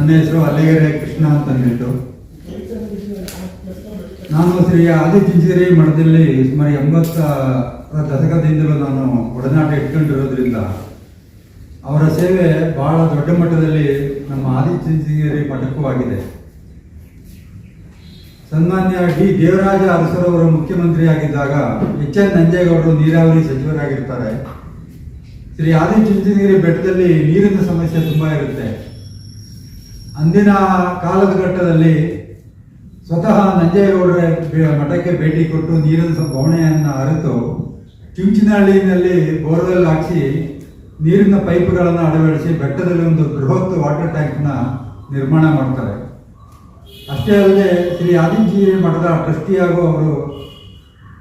ನನ್ನ ಹೆಸರು ಅಲ್ಲಿಗೆರೆ ಕೃಷ್ಣ ಅಂತ ಅಂದ್ಬಿಟ್ಟು ನಾನು ಶ್ರೀ ಆದಿ ಚಿಂಚಿರಿ ಮಠದಲ್ಲಿ ಸುಮಾರು ಎಂಬತ್ತ ದಶಕದಿಂದಲೂ ನಾನು ಒಡನಾಟ ಇಟ್ಕೊಂಡಿರೋದ್ರಿಂದ ಅವರ ಸೇವೆ ಬಹಳ ದೊಡ್ಡ ಮಟ್ಟದಲ್ಲಿ ನಮ್ಮ ಆದಿಚುಂಚನಗಿರಿ ಮಠಕ್ಕೂ ಆಗಿದೆ. ಸನ್ಮಾನ್ಯ ಡಿ ದೇವರಾಜ ಅರಸರವರು ಮುಖ್ಯಮಂತ್ರಿಯಾಗಿದ್ದಾಗ ಎಚ್ ಎನ್ ನಂಜೇಗೌಡರು ನೀರಾವರಿ ಸಚಿವರಾಗಿರ್ತಾರೆ. ಶ್ರೀ ಆದಿಚುಂಚನಗಿರಿ ಬೆಟ್ಟದಲ್ಲಿ ನೀರಿನ ಸಮಸ್ಯೆ ತುಂಬ ಇರುತ್ತೆ. ಅಂದಿನ ಕಾಲದ ಘಟ್ಟದಲ್ಲಿ ಸ್ವತಃ ನಂಜೇಗೌಡರ ಮಠಕ್ಕೆ ಭೇಟಿ ಕೊಟ್ಟು ನೀರಿನ ಬವಣೆಯನ್ನು ಅರಿತು ಚುಂಚನಹಳ್ಳಿನಲ್ಲಿ ಬೋರ್ವೆಲ್ ಹಾಕಿಸಿ ನೀರಿನ ಪೈಪ್ಗಳನ್ನು ಅಳವಡಿಸಿ ಬೆಟ್ಟದಲ್ಲಿ ಒಂದು ಬೃಹತ್ ವಾಟರ್ ಟ್ಯಾಂಕ್ನ ನಿರ್ಮಾಣ ಮಾಡ್ತಾರೆ. ಅಷ್ಟೇ ಅಲ್ಲದೆ ಶ್ರೀ ಆದಿಚುಂಚನಗಿರಿ ಮಠದ ಟ್ರಸ್ಟಿಯಾಗೂ ಅವರು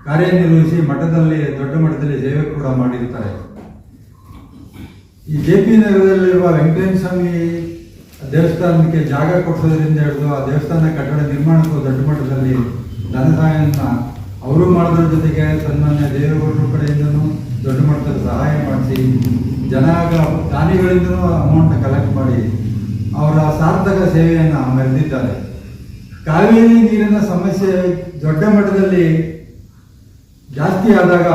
ಕಾರ್ಯನಿರ್ವಹಿಸಿ ಮಠದಲ್ಲಿ ದೊಡ್ಡ ಮಠದಲ್ಲಿ ಸೇವೆ ಕೂಡ ಮಾಡಿರ್ತಾರೆ. ಈ ಜೆ ಪಿ ನಗರದಲ್ಲಿರುವ ವೆಂಕಟೇಶ್ವರ ಸ್ವಾಮಿ ದೇವಸ್ಥಾನಕ್ಕೆ ಜಾಗ ಕೊಡಿಸೋದ್ರಿಂದ ಹಿಡಿದು ಆ ದೇವಸ್ಥಾನ ಕಟ್ಟಡ ನಿರ್ಮಾಣಕ್ಕೂ ದೊಡ್ಡ ಮಟ್ಟದಲ್ಲಿ ಧನ ಸಹಾಯವನ್ನು ಅವರು ಮಾಡೋದ್ರ ಜೊತೆಗೆ ಸನ್ಮಾನ್ಯ ದೇವೇಗೌಡರ ಕಡೆಯಿಂದನೂ ದೊಡ್ಡ ಮಟ್ಟದಲ್ಲಿ ಸಹಾಯ ಮಾಡಿಸಿ ಜನ ದಾನಿಗಳಿಂದನೂ ಅಮೌಂಟ್ ಕಲೆಕ್ಟ್ ಮಾಡಿ ಅವರ ಸಾರ್ಥಕ ಸೇವೆಯನ್ನು ಮೆರೆದಿದ್ದಾರೆ. ಕಾವೇರಿ ನೀರಿನ ಸಮಸ್ಯೆ ದೊಡ್ಡ ಮಟ್ಟದಲ್ಲಿ ಜಾಸ್ತಿ ಆದಾಗ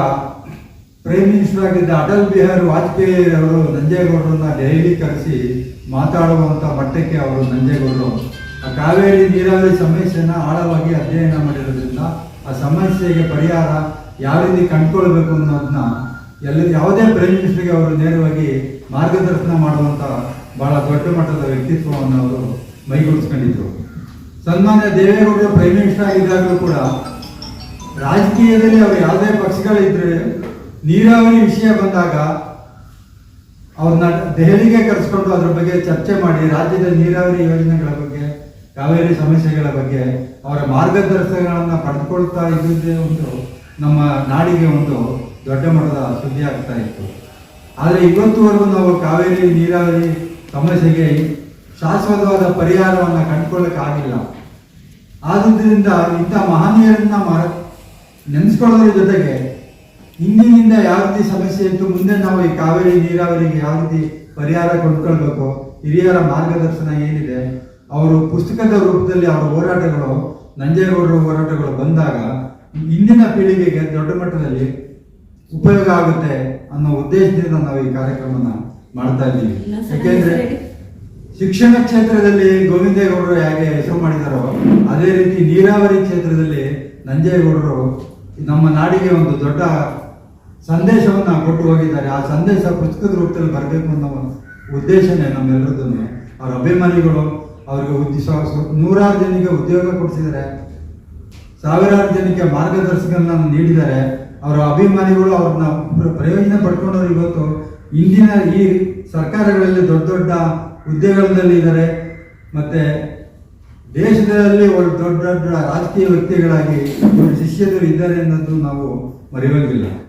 ಪ್ರೈಮ್ ಮಿನಿಸ್ಟರ್ ಆಗಿದ್ದ ಅಟಲ್ ಬಿಹಾರಿ ವಾಜಪೇಯಿ ಅವರು ನಂಜೇಗೌಡರನ್ನ ಡೈಲಿ ಕರೆಸಿ ಮಾತಾಡುವಂಥ ಮಟ್ಟಕ್ಕೆ ಅವರು ನಂಜೇಗೌಡರು. ಆ ಕಾವೇರಿ ನೀರಾವರಿ ಸಮಸ್ಯೆನ ಆಳವಾಗಿ ಅಧ್ಯಯನ ಮಾಡಿರೋದ್ರಿಂದ ಆ ಸಮಸ್ಯೆಗೆ ಪರಿಹಾರ ಯಾವ ರೀತಿ ಕಂಡುಕೊಳ್ಬೇಕು ಅನ್ನೋದನ್ನ ಎಲ್ಲ ಯಾವುದೇ ಪ್ರೈಮ್ ಮಿನಿಸ್ಟರ್ಗೆ ಅವರು ನೇರವಾಗಿ ಮಾರ್ಗದರ್ಶನ ಮಾಡುವಂಥ ಬಹಳ ದೊಡ್ಡ ಮಟ್ಟದ ವ್ಯಕ್ತಿತ್ವವನ್ನು ಅವರು ಮೈಗೂಡಿಸ್ಕೊಂಡಿದ್ರು. ಸನ್ಮಾನ್ಯ ದೇವೇಗೌಡರು ಪ್ರೈಮ್ ಮಿನಿಸ್ಟರ್ ಆಗಿದ್ದಾಗಲೂ ಕೂಡ ರಾಜಕೀಯದಲ್ಲಿ ಅವರು ಯಾವುದೇ ಪಕ್ಷಗಳಿದ್ರೆ ನೀರಾವರಿ ವಿಷಯ ಬಂದಾಗ ಅವ್ರನ್ನ ದೆಹಲಿಗೆ ಕರೆಸ್ಕೊಂಡು ಅದ್ರ ಬಗ್ಗೆ ಚರ್ಚೆ ಮಾಡಿ, ರಾಜ್ಯದ ನೀರಾವರಿ ಯೋಜನೆಗಳ ಬಗ್ಗೆ, ಕಾವೇರಿ ಸಮಸ್ಯೆಗಳ ಬಗ್ಗೆ, ಅವರ ಮಾರ್ಗದರ್ಶನಗಳನ್ನು ಪಡೆದುಕೊಳ್ತಾ ಇದ್ದೇ ಒಂದು ನಮ್ಮ ನಾಡಿಗೆ ಒಂದು ದೊಡ್ಡ ಮಟ್ಟದ ಸುದ್ದಿ ಆಗ್ತಾ ಇತ್ತು. ಆದರೆ ಇವತ್ತುವರೆಗೂ ನಾವು ಕಾವೇರಿ ನೀರಾವರಿ ಸಮಸ್ಯೆಗೆ ಶಾಶ್ವತವಾದ ಪರಿಹಾರವನ್ನು ಕಂಡುಕೊಳ್ಳೋಕ್ಕಾಗಿಲ್ಲ ಆದುದರಿಂದ ಇಂಥ ಮಹನೀಯರನ್ನ ನೆನೆಸ್ಕೊಳ್ಳೋದ್ರ ಜೊತೆಗೆ ಹಿಂದಿನಿಂದ ಯಾವ ರೀತಿ ಸಮಸ್ಯೆ ಇತ್ತು ಮುಂದೆ ನಾವು ಈ ಕಾವೇರಿ ನೀರಾವರಿಗೆ ಯಾವ ರೀತಿ ಪರಿಹಾರ ಕೊಂಡ್ಕೊಳ್ಬೇಕು ಹಿರಿಯರ ಮಾರ್ಗದರ್ಶನ ಏನಿದೆ ಅವರು ಪುಸ್ತಕದ ರೂಪದಲ್ಲಿ ಅವರ ಹೋರಾಟಗಳು ನಂಜೇಗೌಡರ ಹೋರಾಟಗಳು ಬಂದಾಗ ಇಂದಿನ ಪೀಳಿಗೆಗೆ ದೊಡ್ಡ ಮಟ್ಟದಲ್ಲಿ ಉಪಯೋಗ ಆಗುತ್ತೆ ಅನ್ನೋ ಉದ್ದೇಶದಿಂದ ನಾವು ಈ ಕಾರ್ಯಕ್ರಮವನ್ನು ಮಾಡ್ತಾ ಇದ್ದೀವಿ. ಯಾಕೆಂದ್ರೆ ಶಿಕ್ಷಣ ಕ್ಷೇತ್ರದಲ್ಲಿ ಗೋವಿಂದೇಗೌಡರು ಹೇಗೆ ಹೆಸರು ಮಾಡಿದಾರೋ ಅದೇ ರೀತಿ ನೀರಾವರಿ ಕ್ಷೇತ್ರದಲ್ಲಿ ನಂಜೇಗೌಡರು ನಮ್ಮ ನಾಡಿಗೆ ಒಂದು ದೊಡ್ಡ ಸಂದೇಶವನ್ನ ಕೊಟ್ಟು ಹೋಗಿದ್ದಾರೆ. ಆ ಸಂದೇಶ ಪುಸ್ತಕದ ರೂಪದಲ್ಲಿ ಬರಬೇಕು ಅನ್ನೋ ಉದ್ದೇಶನೇ ನಮ್ಮೆಲ್ಲರದ್ದು ಅವರ ಅಭಿಮಾನಿಗಳು ಅವರಿಗೆ ಉದ್ದೇಶ ನೂರಾರು ಜನಕ್ಕೆ ಉದ್ಯೋಗ ಕೊಡಿಸಿದ್ದಾರೆ. ಸಾವಿರಾರು ಜನಕ್ಕೆ ಮಾರ್ಗದರ್ಶಕರನ್ನ ನೀಡಿದ್ದಾರೆ. ಅವರ ಅಭಿಮಾನಿಗಳು ಅವ್ರನ್ನ ಪ್ರಯೋಜನ ಪಡ್ಕೊಂಡವ್ರು ಇವತ್ತು ಇಂದಿನ ಈ ಸರ್ಕಾರಗಳಲ್ಲಿ ದೊಡ್ಡ ದೊಡ್ಡ ಹುದ್ದೆಗಳಲ್ಲಿ ಇದ್ದಾರೆ. ಮತ್ತೆ ದೇಶದಲ್ಲಿ ದೊಡ್ಡ ದೊಡ್ಡ ರಾಜಕೀಯ ವ್ಯಕ್ತಿಗಳಾಗಿ ಶಿಷ್ಯರು ಇದ್ದಾರೆ ಅನ್ನೋದು ನಾವು ಮರೆಯೋಂಗಿಲ್ಲ.